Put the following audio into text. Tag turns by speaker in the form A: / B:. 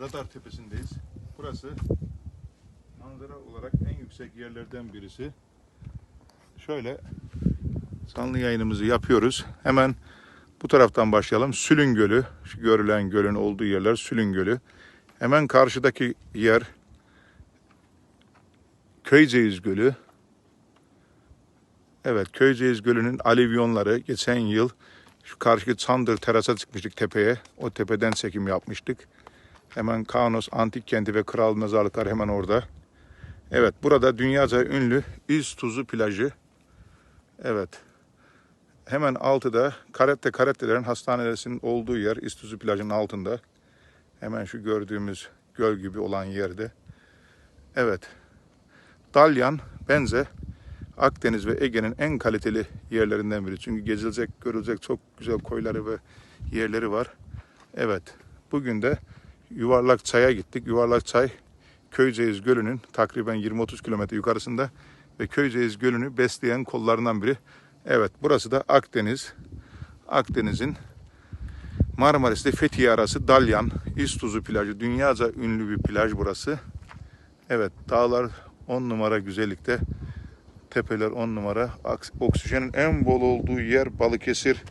A: Radar Tepesi'ndeyiz. Burası manzara olarak en yüksek yerlerden birisi. Şöyle canlı yayınımızı yapıyoruz. Hemen bu taraftan başlayalım. Sülün Gölü, şu görülen gölün olduğu yerler Sülün Gölü. Hemen karşıdaki yer Köyceğiz Gölü. Evet, Köyceğiz Gölü'nün alivyonları geçen yıl şu karşıki Çandır terasa çıkmıştık tepeye. O tepeden çekim yapmıştık. Hemen Kaunos Antik Kenti ve Kral Mezarlıklar hemen orada. Evet, burada dünyaca ünlü İz Tuzu plajı. Evet. Hemen altıda Karette Karette'lerin hastanesinin olduğu yer İz Tuzu plajının altında. Hemen şu gördüğümüz göl gibi olan yerde. Evet. Dalyan, Benze, Akdeniz ve Ege'nin en kaliteli yerlerinden biri. Çünkü gezilecek, görülecek çok güzel koyları ve yerleri var. Evet, bugün de Yuvarlak Çay'a gittik. Yuvarlak Çay, Köyceğiz Gölü'nün takriben 20-30 kilometre yukarısında ve Köyceğiz Gölü'nü besleyen kollarından biri. Evet, burası da Akdeniz. Akdeniz'in Marmaris'te Fethiye arası Dalyan, İztuzu plajı. Dünyaca ünlü bir plaj burası. Evet, dağlar 10 numara güzellikte. Tepeler 10 numara. Oksijenin en bol olduğu yer Balıkesir